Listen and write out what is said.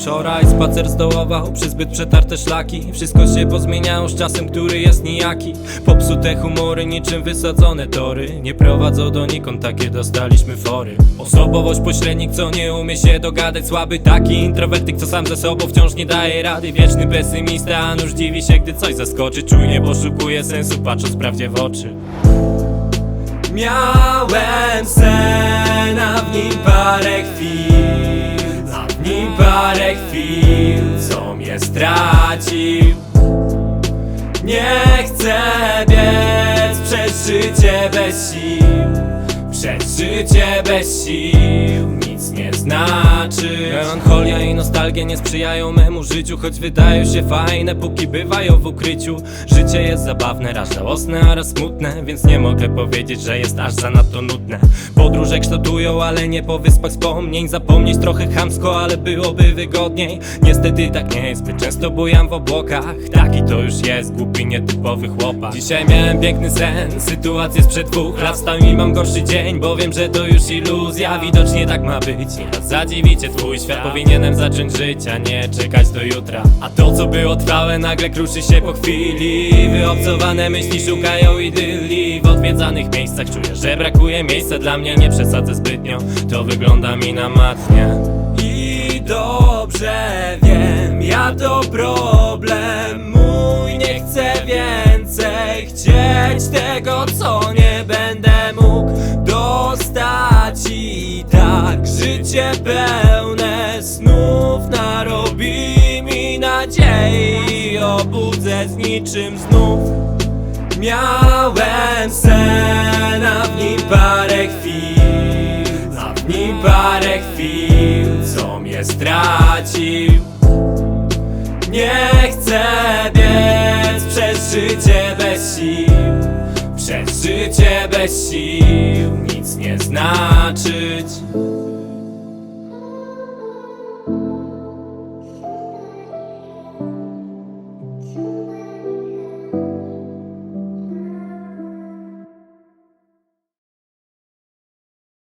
Wczoraj spacer zdołował przy zbyt przetarte szlaki. Wszystko się pozmieniało z czasem, który jest nijaki. Popsute humory niczym wysadzone tory. Nie prowadzą donikąd, takie dostaliśmy fory. Osobowość pośrednik, co nie umie się dogadać. Słaby taki introwertyk, co sam ze sobą wciąż nie daje rady. Wieczny pesymista, a nuż dziwi się, gdy coś zaskoczy. Czujnie poszukuje sensu, patrząc prawdzie w oczy. Miałem sen, a w nim parę chwil parę chwil, co mnie stracił. Nie chcę biec przez życie bez sił Przez życie bez sił nic nie znaczy. Melancholia i nostalgia nie sprzyjają memu życiu Choć wydają się fajne, póki bywają w ukryciu. Życie jest zabawne, raz żałosne, a raz smutne Więc nie mogę powiedzieć, że jest aż zanadto nudne. Podróże kształtują, ale nie po wyspach wspomnień. Zapomnieć trochę chamsko, ale byłoby wygodniej. Niestety tak nie jest, zbyt często bujam w obłokach. Taki to już jest, głupi, nietypowy chłopak. Dzisiaj miałem piękny sen, sytuację sprzed dwóch lat. Stał mi mam gorszy dzień, bo wiem, że to już iluzja. Widocznie tak ma być, zadziwicie twój świat Powinienem zacząć żyć, a nie czekać do jutra. A to co było trwałe nagle kruszy się po chwili. Wyobcowane myśli szukają idylii W odwiedzanych miejscach czuję, że brakuje miejsca dla mnie. Nie przesadzę zbytnio, to wygląda mi na matnie I dobrze wiem, ja to problem. Mój Nie chcę więcej chcieć tego, co nie będę mógł życie pełne snów narobi mi nadziei. Obudzę z niczym znów. Miałem sen, a w nim parę chwil. A w nim parę chwil, co mnie stracił. Nie chcę biec przez życie bez sił. Przez życie bez sił nic nie znaczyć